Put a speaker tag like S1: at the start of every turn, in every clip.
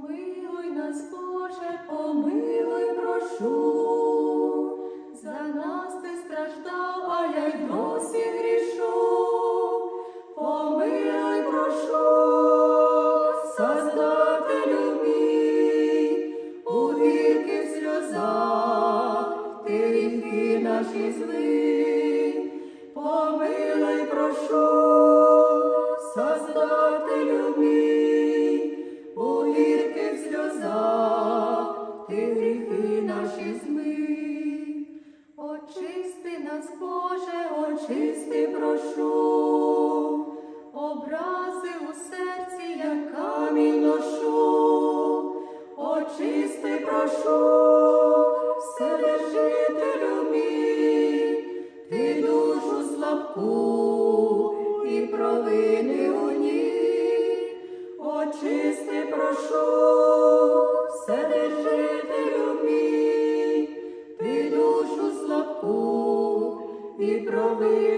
S1: Помилуй нас, Боже, помилуй, прошу. Прошу, образи у серці, як камінь ношу, очисти, прошу, Вседержителю мій, ти душу слабку і провини у ній, очисти, прошу, Вседержителю мій, ти душу слабку і провини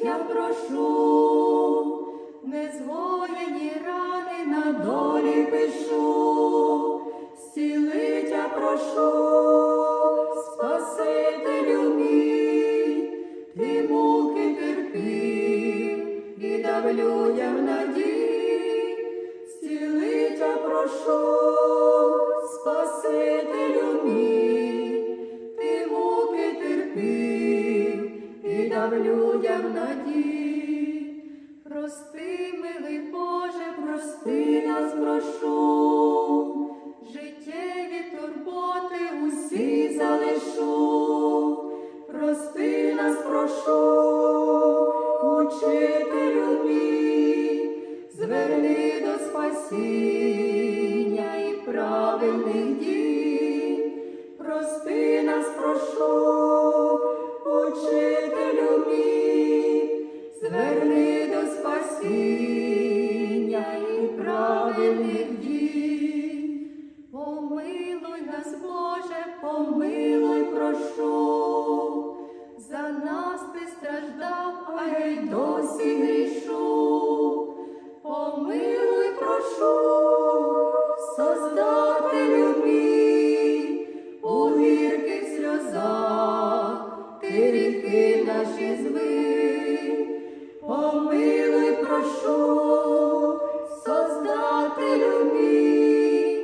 S1: зцілить я прошу, незгоєні рани на долі пишу, зцілить я прошу, Спасителю мій, ти муки терпів і дав людям надій, зцілить прошу, Спасителю мій, дав людям надій. Прости, милий Боже, прости нас, прошу, життєві турботи усі залишу, прости нас, прошу, учителю мій, зверни до спасіння і правильних дій, прости нас, прошу, спасіння і праведних дій. Помилуй нас, Боже, помилуй, прошу, за нас ти страждав, а я й досі грішу. Помилуй, прошу, создателю мій, у гірких сльозах, ти ріки наші зви. Помилуй, прошу создателю мій,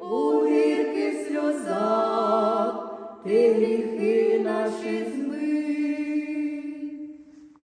S1: у гірких сльозах, ти гріхи наші змі.